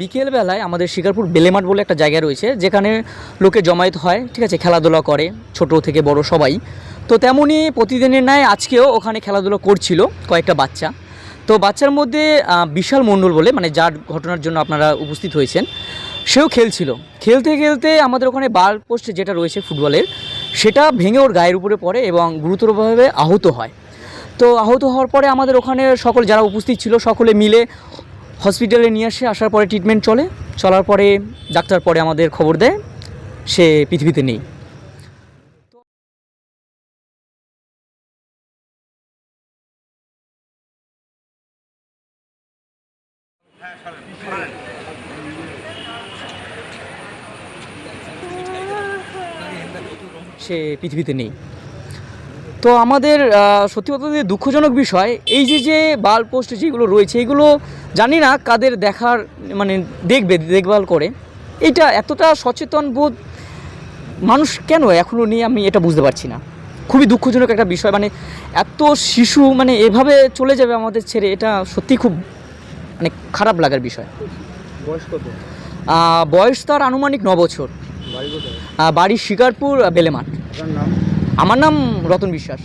বিকেলবেলায় আমাদের শিকারপুর বেলেমাঠ বলে একটা জায়গা রয়েছে, যেখানে লোকে জমায়েত হয়, ঠিক আছে, খেলাধুলা করে, ছোট থেকে বড় সবাই। তো তেমনই প্রতিদিনের ন্যায় আজকেও ওখানে খেলাধুলা করছিল কয়েকটা বাচ্চা। তো বাচ্চার মধ্যে বিশাল মণ্ডল বলে মানে যার ঘটনার জন্য আপনারা উপস্থিত হয়েছেন, সেও খেলছিল। খেলতে খেলতে আমাদের ওখানে বার পোস্ট যেটা রয়েছে ফুটবলের, সেটা ভেঙে ওর গায়ের উপরে পড়ে এবং গুরুতরভাবে আহত হয়। তো আহত হওয়ার পরে আমাদের ওখানে সকল যারা উপস্থিত ছিল, সকলে মিলে হসপিটালে নিয়ে আসে, আসার পরে ট্রিটমেন্ট চলে। চলার পরে ডাক্তার পরে আমাদের খবর দেয়, সে পৃথিবীতে নেই। সে পৃথিবীতে নেই। তো আমাদের সত্যি কথা যে দুঃখজনক বিষয় এই যে যে বাল পোস্ট যেগুলো রয়েছে এগুলো জানি না কাদের দেখার মানে দেখবে দেখভাল করে। এটা এতটা সচেতন বোধ মানুষ কেন এখনও নিয়ে আমি এটা বুঝতে পারছি না। খুবই দুঃখজনক একটা বিষয় মানে এত শিশু মানে এভাবে চলে যাবে আমাদের ছেড়ে এটা সত্যি খুব মানে খারাপ লাগার বিষয়। বয়স কত? বয়স তার আনুমানিক ন বছর বাড়ি শিকারপুর বেলেমাঠ। নাম? আমার নাম রতন বিশ্বাস।